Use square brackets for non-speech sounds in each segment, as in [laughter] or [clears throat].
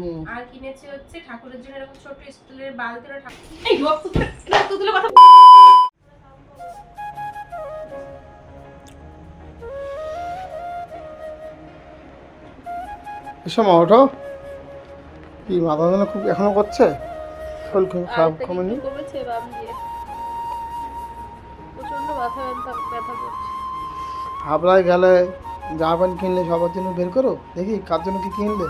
হুম। আর কিনেছি হচ্ছে ঠাকুরের জন্য এরকম ছোট স্টিলের বালতির ঠাকুর এই রক্ত তুলে রক্ত তুলে কথা এসো ওঠো। কি মাথা যেন খুব এখনও করছে? শরীর খুব খারাপ কমেনি? কমেছে বাম দিয়ে। প্রচণ্ড মাথা ব্যথা ব্যথা করছে। হাবড়ায় গেলে জামা প্যান্ট কিনলে সবার জন্য বের করো? দেখি কার জন্য কি কিনলে না,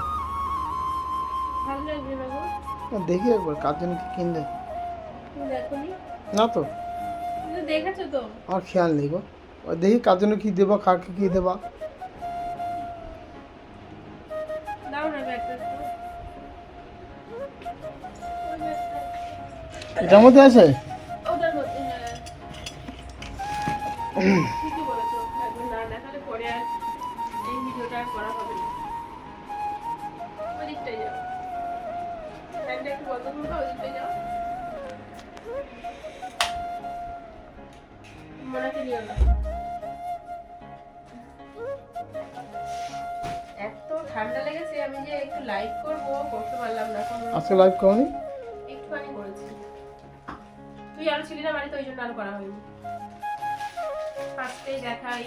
দেখি একবার কার জন্য কি কিনলে? না তো। দেখেছ তো আমার খেয়াল নেই গো। দেখি কার জন্য কি দেবা কাকে কি দেবা। এটার মধ্যে আছে [clears throat] মনাকে নিও না এত ঠান্ডা লেগেছে আমি যে একটু করব করতে পারলাম না আজকে লাইভ করনি? একটুখানি করেছি। তুই আরও ছিলি না বাড়িতে ওই জন্য আর করা হয়নি। ফার্স্টেই দেখাই।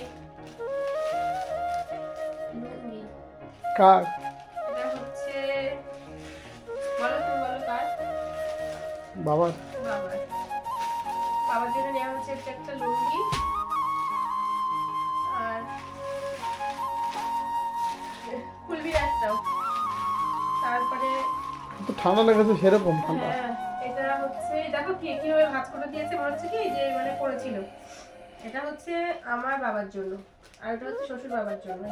কার এটা হচ্ছে বলো তুমি বলো কার? বাবার। বাবার জন্য নেওয়া হচ্ছে একটা একটা লুঙ্গি। আর খুলবি না একটাও। তারপরে ঠান্ডা লেগেছে সেরকম ঠান্ডা। হ্যাঁ, এটা হচ্ছে দেখো কি কীভাবে ভাঁজ করে দিয়েছে মনে হচ্ছে কি যে মানে পড়েছিল। এটা হচ্ছে আমার বাবার জন্য আর এটা হচ্ছে শ্বশুর বাবার জন্য।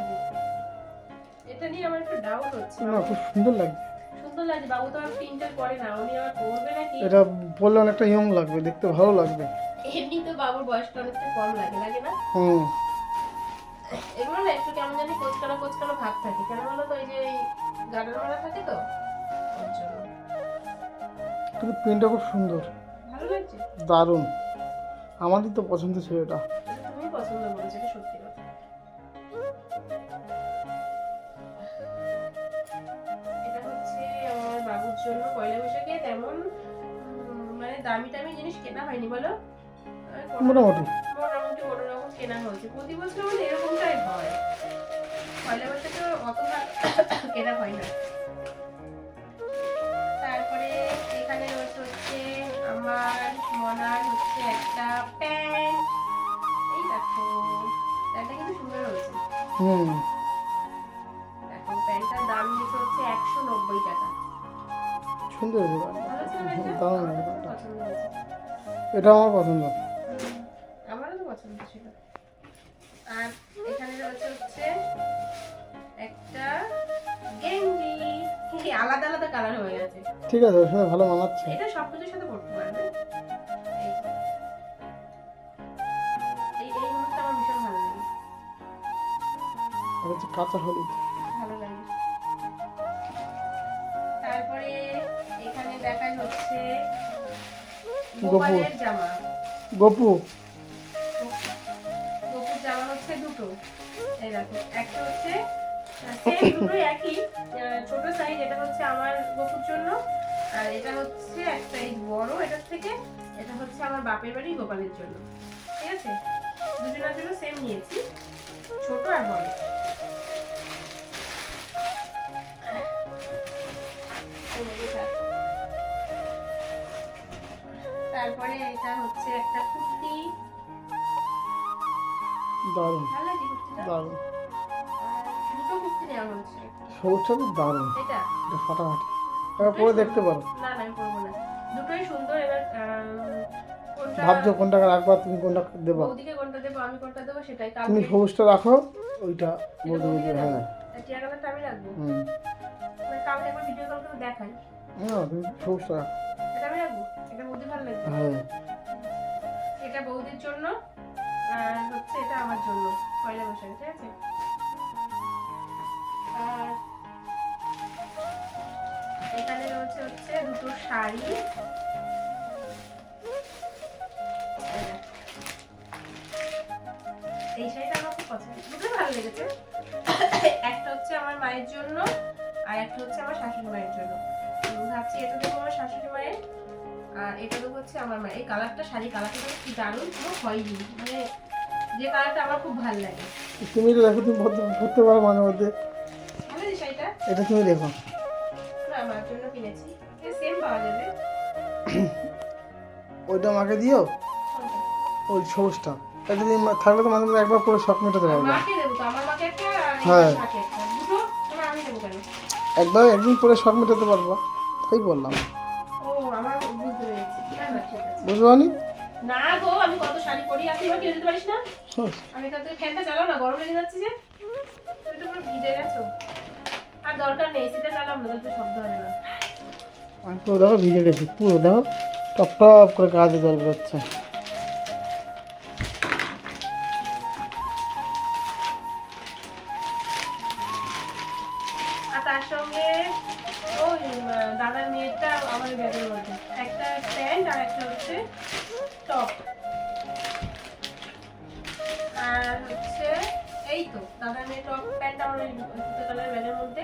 এটা নিয়ে আমার একটু ডাউট হচ্ছে। না খুব সুন্দর লাগছে। সুন্দর লাগছে বাবু তো আর প্রিন্টার করে না উনি আবার পড়বে নাকি? এটা বললে অনেকটা ইয়ং লাগবে দেখতে ভালো লাগবে। এমনি তো বাবুর বয়সটা অনেকটা কম লাগে লাগে না? হুম। এগুলো না একটু কেমন জানি কোচকানো কোচকানো ভাব থাকে। কেন বলো তো এই যে এই গার্ডার মারা থাকে তো? কিন্তু প্রিন্টটা খুব সুন্দর। ভালো লাগছে? দারুণ। আমারই তো পছন্দ ছিল এটা হয়নি বলো? মোটামুটি। মোটামুটি। কোনো রকম কেনা হয়েছে। প্রতি বছর মানে এরকমটাই হয়। পয়লা বৈশাখে অত ভালো [coughs] কেনা হয় না। তারপরে এখানে রয়েছে হচ্ছে আমার মনার হচ্ছে একটা প্যান্ট। এই দেখো। প্যান্টটা কিন্তু সুন্দর হয়েছে। হুম। দেখো প্যান্টটার দাম নিয়েছে হচ্ছে একশো নব্বই টাকা। সুন্দর হয়েছে। পছন্দ হয়েছে। এটা আমার পছন্দ। আমারও তো পছন্দ ছিল। আর এখানে রয়েছে হচ্ছে একটা গেঞ্জি। এই আলাদা আলাদা কালার হয়ে গেছে। ঠিক আছে সাথে ভালো মানাচ্ছে। এটা সবকিছুর সাথে পড়তে পারবে। এই এই আমার ভীষণ ভালো লাগে। এটা হচ্ছে কাঁচা হলুদ। জামা। গপু। গোপুর জামা হচ্ছে দুটো। এই দেখো একটা হচ্ছে সেম [coughs] দুটো একই ছোট সাইজ এটা হচ্ছে আমার গোপুর জন্য আর এটা হচ্ছে এক সাইজ বড় এটার থেকে এটা হচ্ছে আমার বাপের বাড়ি গোপালের জন্য। ঠিক আছে? দুজনের জন্য সেম নিয়েছি ছোট আর বড়। তারপরে এটা হচ্ছে একটা কুর্তি। দারুণ। ভালো লাগে কুর্তিটা? দারুণ। দুটো কুর্তি নেওয়া হচ্ছে। সবুজটা খুব দারুণ। এটা? এটা ফাটাফাটি। এবার পরে দেখতে পারো। না না আমি করব না। দুটোই সুন্দর। এবার ভাবছ কোনটা রাখবা তুমি কোনটা দেবা? বৌদিকে কোনটা দেবো আমি কোনটা দেবো সেটাই তুমি সবুজটা রাখো ওইটা বলতে বলতে টিয়া কালারটা আমি রাখব। হুম। কালকে একবার ভিডিও কল করে দেখাই। হ্যাঁ তুমি সবুজটা রাখো। এটা এটা বৌদি ভালো লাগবে? হ্যাঁ। এটা বৌদির জন্য আর হচ্ছে এটা আমার জন্য পয়লা বৈশাখে ঠিক আছে? আর এখানে রয়েছে হচ্ছে দুটো শাড়ি। এই শাড়িটা আমার খুব পছন্দ। দুটো ভালো লেগেছে। একটা হচ্ছে আমার মায়ের জন্য আর একটা হচ্ছে আমার শাশুড়ি মায়ের জন্য। ভাবছি এটা দেবো আমার শাশুড়ি মায়ের। আর হচ্ছে আমার মায়ের এই কালারটা শাড়ি কালারটা কি দারুণ পুরো হয়নি। মানে যে কালারটা আমার খুব ভালো লাগে। তুমি এটা দেখো তুমি পড়তে পারো মাঝে মধ্যে। শাড়িটা? এটা তুমি দেখো। না আমার জন্য কিনেছি। সেম পাওয়া যাবে। ওইটা মাকে দিও? ওই সবুজটা। এটা যদি থাকলে তো মাঝে মধ্যে একবার করে শখ মেটাতে পারবে। মাকে দেবো তো আমার মাকে একটা হ্যাঁ। একবার একদিন পরে শখ মেটাতে পারব। তাই বললাম। বুঝতে না গো আমি কত শাড়ি পরি দিতে পারিস না? আমি তো ফ্যানটা চালাও না গরম লেগে যাচ্ছে যে। তুমি তো পুরো ভিজে গেছো। আর দরকার নেই সেটা চালাও না তো শব্দ হবে না। আমি পুরো দেখো ভিজে গেছি পুরো দেখো টপ টপ করে কাজে জল বেরোচ্ছে। তার সঙ্গে ওই দাদার মেয়েরটা আমার ব্যাগের মধ্যে। একটা প্যান্ট আর একটা হচ্ছে টপ আর হচ্ছে এই তো দাদার মেয়ে টপ প্যান্ট আমার ওই জুতো কালার ব্যাগের মধ্যে।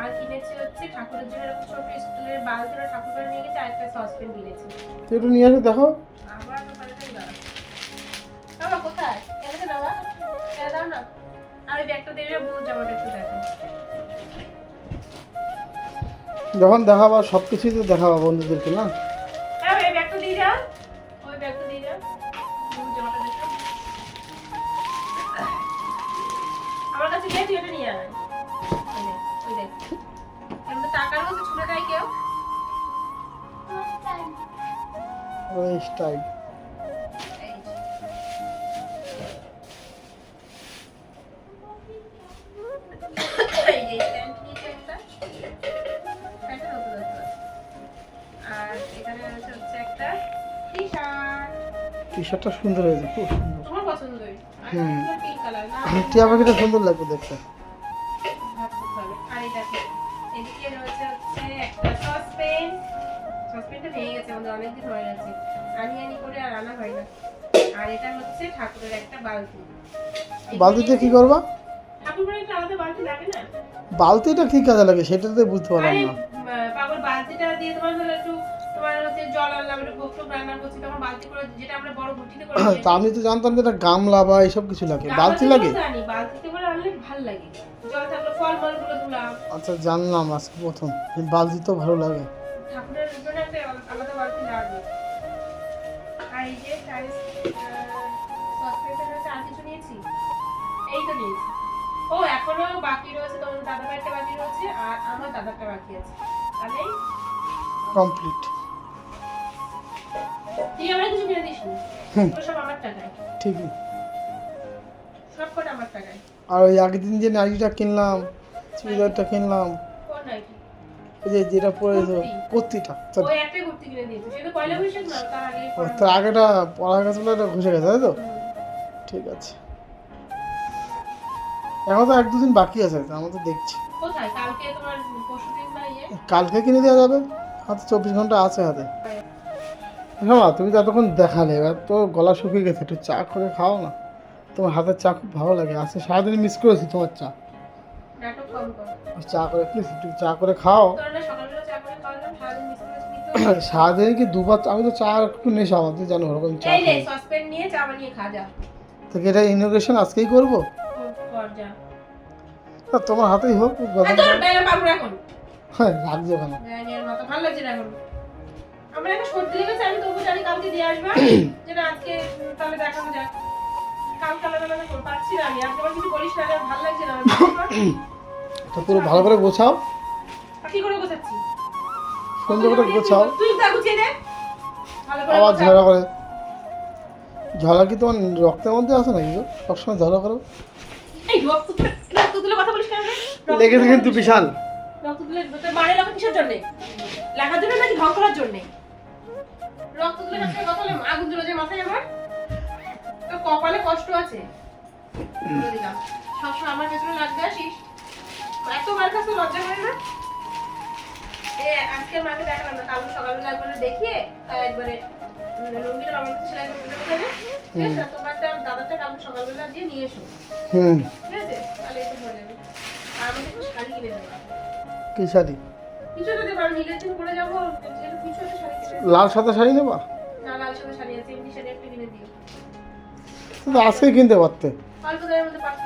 আর কিনেছি হচ্ছে ঠাকুরের জন্য এরকম ছোট স্টিলের বালতি ঠাকুর করে নিয়ে গেছে আর একটা সসপেন কিনেছি। তুই একটু নিয়ে আসো দেখো। দাও বাবা কোথায়? এনেছে না বাবা এনে দাও না। আর ওই ব্যাগটা দেবে বুঝ জামাটা একটু দেখো। যখন দেখাবো সব কিছুই তো দেখাবো বন্ধুদেরকে না? হ্যাঁ রয়েছে একটা টি-শার্ট। টি শার্টটা সুন্দর হয়েছে খুব সুন্দর পছন্দই। হুম। না? টিয়া পাখিটা সুন্দর লাগবে দেখতে ভাব করতে হবে। আর এটা এদিকে রয়েছে হচ্ছে একটা সসপেন। সসপেনটা ভেঙে গেছে আমাদের অনেকদিন হয়ে গেছে। আনি আনি করে আর আনা হয় না। আর এটা হচ্ছে ঠাকুরের একটা বালতি বালতিতে কি করবা ঠাকুর একটা আলাদা বালতি লাগে না বালতিটা কি কাজে লাগে সেটা তো বুঝতে পারলাম না বালতিটা দিয়ে তোমার ধরো একটু [coughs] তা আমি তো জানতাম যে এটা গামলা বা এইসব কিছু লাগে। বালতি লাগে? আচ্ছা জানলাম আজকে প্রথম। বালতি তো ভালো লাগে। ও এখনও বাকি রয়েছে তোমার দাদা ভাইটা বাকি রয়েছে আর আমার বাকি আছে। কমপ্লিট তুই আমার কিছু কিনে দিস নি হুম। সব আমার টাকায়। ঠিকই। সব কটা আমার টাকায়। আর ওই আগের দিন যে নাইটিটা কিনলাম চুড়িদারটা কিনলাম। কোন নাইটি ওই যে যেটা পরেছো কুর্তি। কুর্তিটা ওই একটাই কুর্তি কিনে দিয়েছি। সেটা পয়লা বৈশাখ না তার আগে তার আগেটা পড়া গেছে বলে ঘুষে গেছে তাই তো? ঠিক আছে। এখন তো এক দুদিন বাকি আছে আমরা তো দেখছি। ইয়ে? কালকে কিনে দেওয়া যাবে। হাতে চব্বিশ ঘণ্টা আছে হাতে। হ্যাঁ তুমি তো এতক্ষণ দেখালে এবার তো গলা শুকিয়ে গেছে একটু চা করে খাও না। তোমার হাতের চা খুব ভালো লাগে আজকে সারাদিন মিস করেছি তোমার চা। চা করে প্লিজ একটু চা করে খাও। [coughs] সারাদিন কি দুবার আমি তো চা একটু নেশা তুই জানো ওরকম চা নিয়ে চা বানিয়ে খা যা। তো এটা ইনোগ্রেশন আজকেই করব? তোমার হাতেই হোক হ্যাঁ রাখছি ওখানে। আমার একটা সর্দি লেগেছে আমি তবু জানি কালকে দিয়ে আসবা। যে না আজকে তাহলে দেখানো যাক। কালকে আলাদা আলাদা পাচ্ছি না আমি। আজকে আমার কিছু বলিস না আমার ভালো লাগছে না তো পুরো ভালো করে গোছাও। কি করে গোছাচ্ছি? সুন্দর করে গোছাও। তুই তা গুছিয়ে দে আবার। ঝগড়া করে। ঝগড়া কি তোমার রক্তের মধ্যে আছে নাকি গো? সবসময় ঝগড়া করো। এই রক্ত তুলে রক্ত তুলে কথা বলিস কেন? লেগেছে কিন্তু বিশাল। রক্ত তুলে তোর মারে রক্ত কিসের জন্য? লাগার জন্য নাকি ঢং করার জন্য? রক্ত তুলে কাছে কথা বলে আগুন জ্বলে যায় মাথায় আমার। তো কপালে কষ্ট আছে। দিলাম। সবসময় আমার পেছনে লাগবে আসিস। এতবার কাছে লজ্জা করে না? এ আজকে মাকে দেখালাম না। কাল সকালবেলা একবারে দেখিয়ে একবারে লুঙ্গিটা আমার কাছে সেলাই করতে দেবো। তাহলে ঠিক আছে তোমারটা দাদাটা কাল সকালবেলা দিয়ে নিয়ে এসো। হুম। ঠিক আছে? তাহলে একটু হয়ে যাবে। আর আমাকে একটু শাড়ি কিনে দেবো। কি শাড়ি? কিছু তো দেবো নীলের দিন পরে যাব কিছু একটা শাড়ি লাল সাদা শাড়ি নেবা না লাল সাদা শাড়ি আছে এমনি শাড়ি একটা কিনে দিও। তুমি তো আজকেই কিনতে পারতে। অল্প দামের মধ্যে টাকা।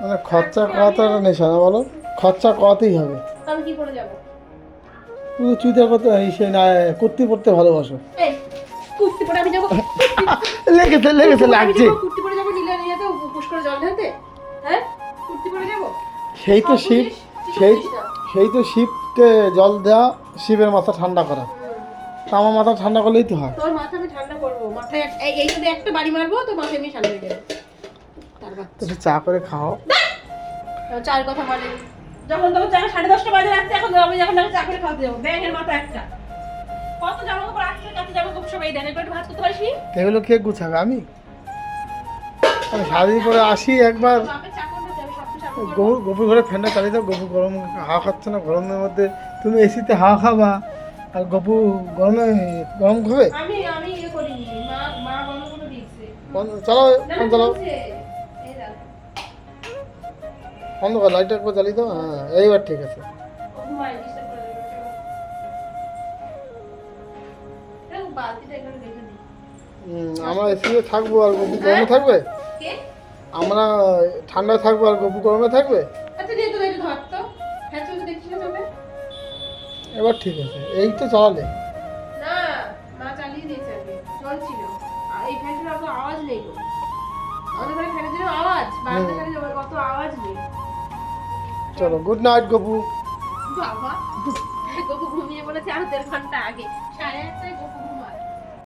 মানে খরচা করাটা নেশা না বলো? খরচা করাতেই হবে। আমি কি করে যাব? তুমি চুইদার করতে সে না কুর্তি পরতে ভালোবাসো। এই কুর্তি পরে আমি যাব। [laughs] লেগেছে লেগেছে লাগছে। সেই তো শিব সেই সেই তো শিবকে জল দেওয়া শিবের মাথা ঠান্ডা করা। আমার মাথা ঠান্ডা করলেই তো হয়। তোর মাথা আমি ঠান্ডা করব মাথায় এই যদি একটা বাড়ি মারবো তো ঠান্ডা হয়ে যাবে। চা করে খাও। চার কথা মানে যখন তখন চা সাড়ে দশটা বাজে রাখতে এখন আমি যখন চা করে খাওয়াতে যাব। ব্যাঙের মাথা একটা। কত জামা কাপড় কাছে জামা কাপড় সবাই দেন একটু ভাত করতে পারিস এগুলো কে গুছাবে আমি? আমি সারাদিন করে আসি একবার। গরু গপুর ঘরে ফ্যানটা চালিয়ে দাও গপু গরম হাওয়া খাচ্ছে না গরমের মধ্যে তুমি এসিতে হাওয়া খাবা আর গপু গরমে গরম খাবে? ইয়ে চালাও ফোন চালাও। বন্ধ কর লাইটটা একবার জ্বালিয়ে দাও হ্যাঁ এইবার ঠিক আছে। আমরা এসিতে থাকব আর গপু গরমে থাকবে? আমরা ঠান্ডা থাকব আর গপু গরমে থাকবে আচ্ছা। হ্যাঁ? এবার ঠিক আছে এই তো চালালে না, মা চালিয়ে দিয়েছে আগে, চলছিল। এই ফ্যানটার অত আওয়াজ নেই গো। আমাদের ঘরে ফ্যানের যেরকম আওয়াজ, বারান্দা ফ্যানের অত আওয়াজ নেই। চলো গুড নাইট গপু বাবা, গপু ঘুমিয়ে বলেছে আরও দেড় ঘণ্টা আগে সাড়ে আটটায় গপু